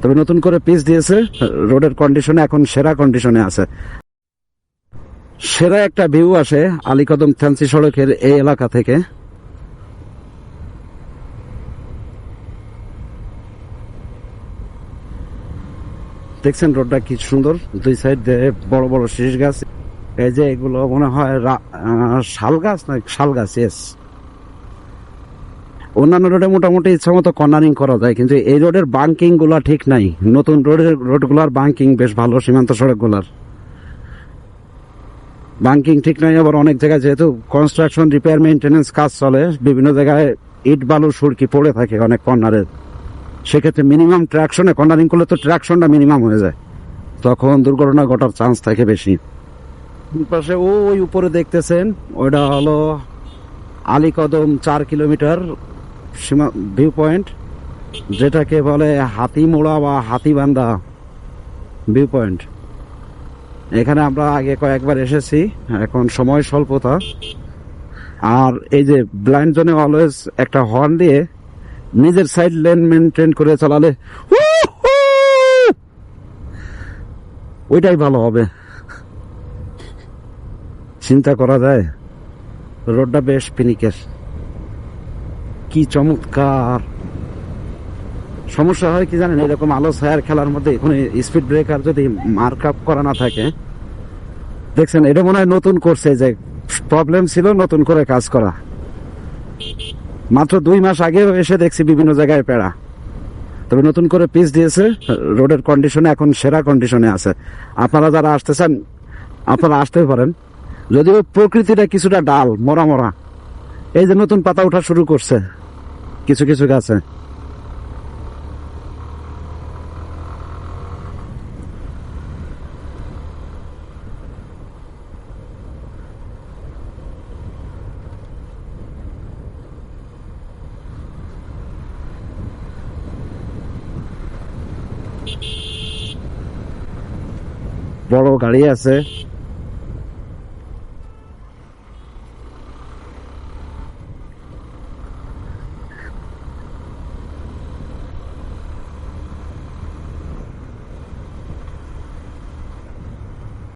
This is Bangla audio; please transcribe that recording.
তবে নতুন করে পিচ দিয়েছে, রোডের কন্ডিশনে এখন সেরা কন্ডিশনে আছে। সেরা একটা ভিউ আসে আলীকদম ফ্যান্সি সড়কের এই এলাকা থেকে। দেখছেন রোডটা কি সুন্দর? দুই সাইড দিয়ে বড় বড় শীষ গাছ এই যে এগুলো মনে হয় শাল গাছ না শাল গাছ এস অন্যান্য রোডে মোটামুটি ইচ্ছা মতো কর্নারিং করা যায়, কিন্তু এই রোডের বাঙ্কিংগুলা ঠিক নাই। নতুন রোডের, রোডগুলার বাঙ্কিং বেশ ভালো, সীমান্ত সড়কগুলার। বাঙ্কিং ঠিক নাই, আবার অনেক জায়গায় যেহেতু কনস্ট্রাকশন রিপেয়ার মেনটেন্যান্স কাজ চলে, বিভিন্ন জায়গায় ইট বালু সুরকি পড়ে থাকে অনেক কর্নারে সেক্ষেত্রে মিনিমাম ট্র্যাকশনে কর্নারিং করলে তো ট্র্যাকশনটা মিনিমাম হয়ে যায়। তখন দুর্ঘটনা ঘটার চান্স থাকে বেশি। পাশে ওই উপরে দেখতেছেন, ওইটা হলো আলীকদম চার কিলোমিটার সীমা ভিউ পয়েন্ট যেটাকে বলে হাতিমোড়া বা হাতিবান্ধা ভিউ পয়েন্ট এখানে আমরা আগে কয়েকবার এসেছি, এখন সময় স্বল্পতা। আর এই যে ব্লাইন্ড জোনে অলওয়েজ একটা হর্ন দিয়ে নিজের সাইড লেন মেনটেন করে চালালে ওইটাই ভালো হবে। চিন্তা করা যায়। রোডটা বেশ পিনিকের কি চমৎকার। সমস্যা হয় কি জানেন, এরকম আলো ছায়ার খেলার মধ্যে কোনো স্পিড ব্রেকার যদি মার্ক আপ করা না থাকে, দেখছেন, এটা মনে হয় নতুন করছে যে প্রবলেম ছিল, নতুন করে কাজ করা। মাত্র দুই মাস আগেও এসে দেখছি বিভিন্ন জায়গায় পেড়া তবে নতুন করে পিচ দিয়েছে রোডের কন্ডিশনে এখন সেরা কন্ডিশনে আছে। আপনারা যারা আসতে চান আপনারা আসতে পারেন। যদিও প্রকৃতিটা কিছুটা ডাল মরা মরা। এই যে নতুন পাতা ওঠা শুরু করছে। কিছু কিছু গাছে। বড় গাড়ি আছে।